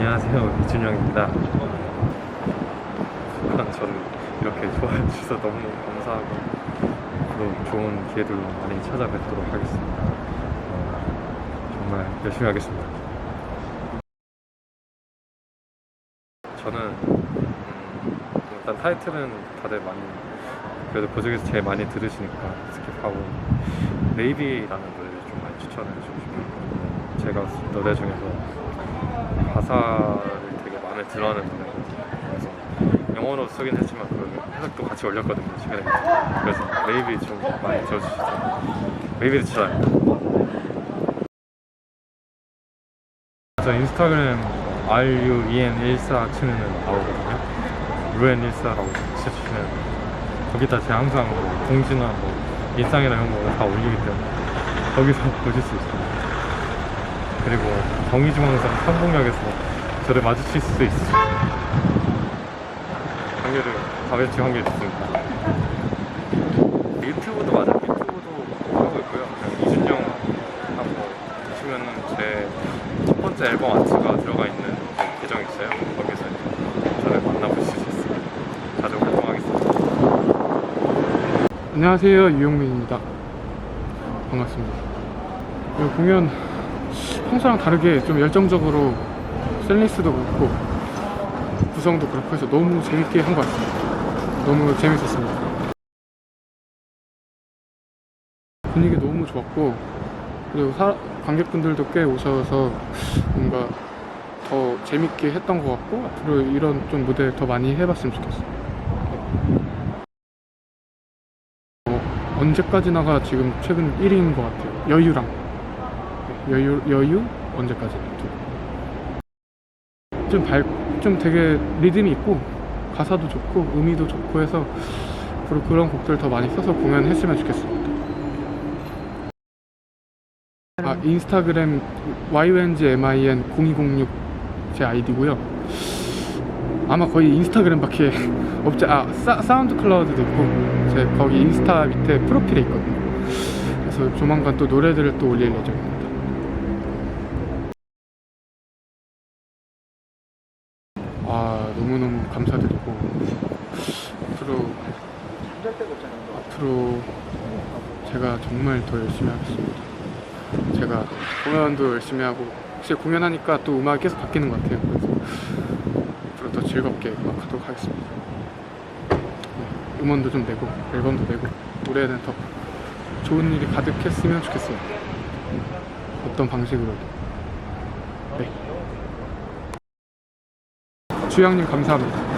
안녕하세요 이준영입니다. 아, 저는 이렇게 좋아해 주셔서 너무 감사하고 또 좋은 기회들로 많이 찾아뵙도록 하겠습니다. 어, 정말 열심히 하겠습니다. 저는 음, 일단 타이틀은 다들 많이 그래도 그 중에서 제일 많이 들으시니까 스킵하고 네이비라는 노래를 좀 많이 추천해 주고 제가 쓴 노래 중에서 가사를 되게 마음에 들어하는 노래거든요. 그래서 영어로 쓰긴 했지만 그 해석도 같이 올렸거든요. 최근에. 그래서 메이비 좀 많이 들어주시죠. 메이비를 추천합니다. 저 인스타그램 RUEN14 치면은 나오거든요. 루엔14라고 치시면 거기다 제가 항상 뭐 공지나 뭐 일상이나 이런 거 다 올리기 때문에 거기서 보실 수 있습니다. 그리고 경의중앙선 성공역에서 저를 마주칠 수 있어요. 확률을 가볍지 확률이 있습니다. 유튜브도 맞아요. 유튜브도 하고 있고요. 그냥 이준영 하고 보시면은 제 첫 번째 앨범 아트가 들어가 있는 제 계정이 있어요. 거기서 이제 저를 만나보실 수 있습니다. 자주 활동하겠습니다. 안녕하세요 유용민입니다 반갑습니다 이 공연 평소랑 다르게 좀 열정적으로 셀리스도 그렇고 구성도 그렇고 해서 너무 재밌게 한 것 같습니다. 너무 재밌었습니다. 분위기 너무 좋았고 그리고 사- 관객분들도 꽤 오셔서 뭔가 더 재밌게 했던 것 같고 앞으로 이런 좀 무대 더 많이 해봤으면 좋겠어요. 언제까지나가 지금 최근 1위인 것 같아요. 여유랑 여유 여유? 언제까지? 좀발좀 되게 리듬이 있고 가사도 좋고 의미도 좋고 해서 앞으로 그런 곡들 더 많이 써서 공연했으면 좋겠습니다. 아 인스타그램 YUNGMIN 0206 제 아이디고요. 아마 거의 인스타그램밖에 없지 아 사, 사운드 클라우드도 있고 제 거기 인스타 밑에 프로필에 있거든요. 그래서 조만간 또 노래들을 또 올릴 예정입니다 아 너무너무 감사드리고 앞으로 앞으로 제가 정말 더 열심히 하겠습니다. 제가 공연도 열심히 하고 혹시 공연하니까 또 음악이 계속 바뀌는 것 같아요. 그래서 앞으로 더 즐겁게 음악 하도록 하겠습니다. 네, 음원도 좀 내고 앨범도 내고 올해는 더 좋은 일이 가득했으면 좋겠습니다. 어떤 방식으로든. 네 주영님 감사합니다